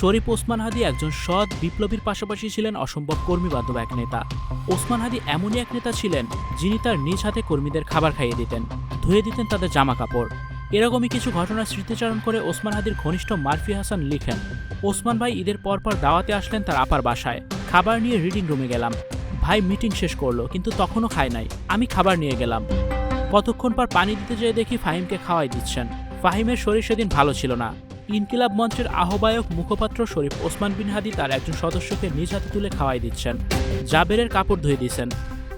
শরীফ ওসমান হাদি একজন সৎ বিপ্লবীর পাশাপাশি ছিলেন অসম্ভব কর্মী বান্ধব এক নেতা। ওসমান হাদি এমনই এক নেতা ছিলেন, যিনি তার নিজ হাতে কর্মীদের খাবার খাইয়ে দিতেন, ধুয়ে দিতেন তাদের জামা কাপড় এরকমই কিছু ঘটনার স্মৃতিচারণ করে ওসমান হাদির ঘনিষ্ঠ মারফি হাসান লিখেন, ওসমান ভাই ঈদের পরপর দাওয়াতে আসলেন তার আপার বাসায়। খাবার নিয়ে রিডিং রুমে গেলাম। ভাই মিটিং শেষ করল, কিন্তু তখনও খায় নাই। আমি খাবার নিয়ে গেলাম। কতক্ষণ পর পানি দিতে যেয়ে দেখি ফাহিমকে খাওয়াই দিচ্ছেন। ফাহিমের শরীর সেদিন ভালো ছিল না। ইনকিলাব মঞ্চের আহ্বায়ক মুখপাত্র শরীফ ওসমান বিন হাদি তার একজন সদস্যকে নিজ হাতে তুলে খাওয়াই দিচ্ছেন। জাবেরের কাপড় ধুয়ে দিচ্ছেন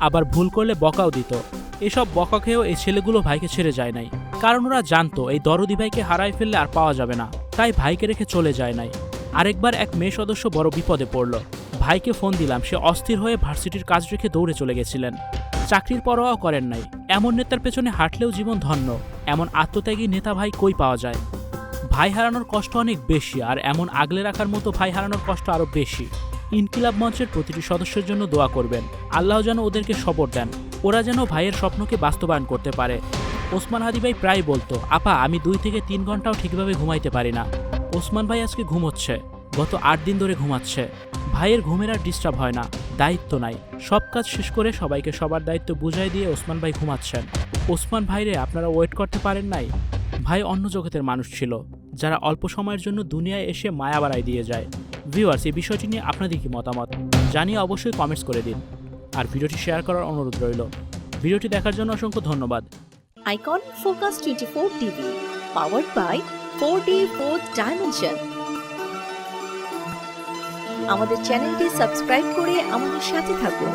আবার ভুল করলে বকাও দিত। এসব বকা খেয়েও এই ছেলেগুলো ভাইকে ছেড়ে যায় নাই। কারণ ওরা জানতো, এই দরদি ভাইকে হারাই ফেললে আর পাওয়া যাবে না। তাই ভাইকে রেখে চলে যায় নাই। আরেকবার এক মেয়ে সদস্য বড় বিপদে পড়ল। ভাইকে ফোন দিলাম, সে অস্থির হয়ে ভার্সিটির কাজ রেখে দৌড়ে চলে গেছিলেন। চাকরির পরোয়াও করেন নাই। এমন নেতার পেছনে হাঁটলেও জীবন ধন্য। এমন আত্মত্যাগী নেতা ভাই কই পাওয়া যায়? ভাই হারানোর কষ্ট অনেক বেশি, আর এমন আগলে রাখার মতো ভাই হারানোর কষ্ট আরও বেশি। ইনকিলাব মঞ্চের প্রতিটি সদস্যের জন্য দোয়া করবেন। আল্লাহ যেন ওদেরকে সবর দেন। ওরা যেন ভাইয়ের স্বপ্নকে বাস্তবায়ন করতে পারে। ওসমান হাদি ভাই প্রায় বলতো, আপা, আমি দুই থেকে তিন ঘন্টাও ঠিকভাবে ঘুমাইতে পারি না। ওসমান ভাই আজকে ঘুমোচ্ছে। গত আট দিন ধরে ঘুমাচ্ছে। ভাইয়ের ঘুমের আর ডিস্টার্ব হয় না। দায়িত্ব নাই। সব কাজ শেষ করে সবাইকে সবার দায়িত্ব বুঝাই দিয়ে ওসমান ভাই ঘুমাচ্ছেন। ওসমান ভাইরে আপনারা ওয়েট করতে পারেন নাই? ভাই অন্য জগতের মানুষ ছিল। যারা অল্প সময়ের জন্য দুনিয়ায় এসে মায়া বাড়াই দিয়ে যায়। ভিউয়ার্স এই বিষয়টি নিয়ে আপনাদের কি মতামত? জানিয়ে অবশ্যই কমেন্টস করে দিন। আর ভিডিওটি শেয়ার করার অনুরোধ রইল। ভিডিওটি দেখার জন্য অসংখ্য ধন্যবাদ। Icon focus twenty four TV power by four D four dimension আমাদের চ্যানেলটি সাবস্ক্রাইব করে আমাদের সাথে থাকুন।